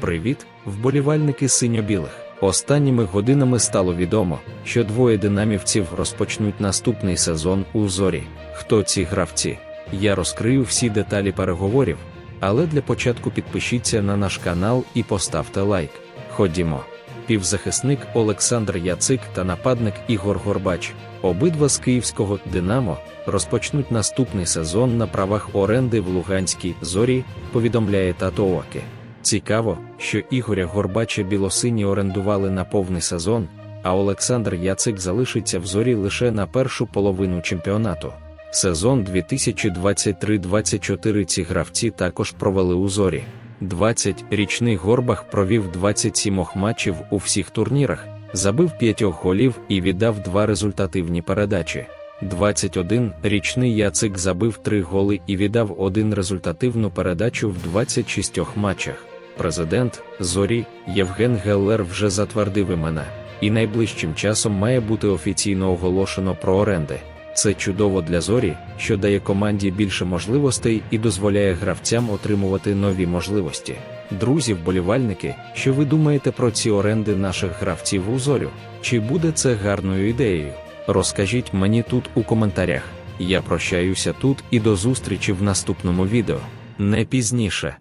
Привіт, вболівальники синьо-білих. Останніми годинами стало відомо, що двоє динамівців розпочнуть наступний сезон у зорі. Хто ці гравці? Я розкрию всі деталі переговорів, але для початку підпишіться на наш канал і поставте лайк. Ходімо. Півзахисник Олександр Яцик та нападник Ігор Горбач, обидва з київського Динамо, розпочнуть наступний сезон на правах оренди в Луганській зорі, повідомляє Татооки. Цікаво, що Ігоря Горбача білосині орендували на повний сезон, а Олександр Яцик залишиться в зорі лише на першу половину чемпіонату. Сезон 2023-24 ці гравці також провели у зорі. 20-річний Горбах провів 27 матчів у всіх турнірах, забив 5 голів і віддав два результативні передачі. 21-річний Яцик забив 3 голи і віддав один результативну передачу в 26 матчах. Президент Зорі Євген Геллер вже затвердив імена, і найближчим часом має бути офіційно оголошено про оренди. Це чудово для зорі, що дає команді більше можливостей і дозволяє гравцям отримувати нові можливості. Друзі, вболівальники, що ви думаєте про ці оренди наших гравців у зорю? Чи буде це гарною ідеєю? Розкажіть мені тут у коментарях. Я прощаюся тут і до зустрічі в наступному відео. Не пізніше.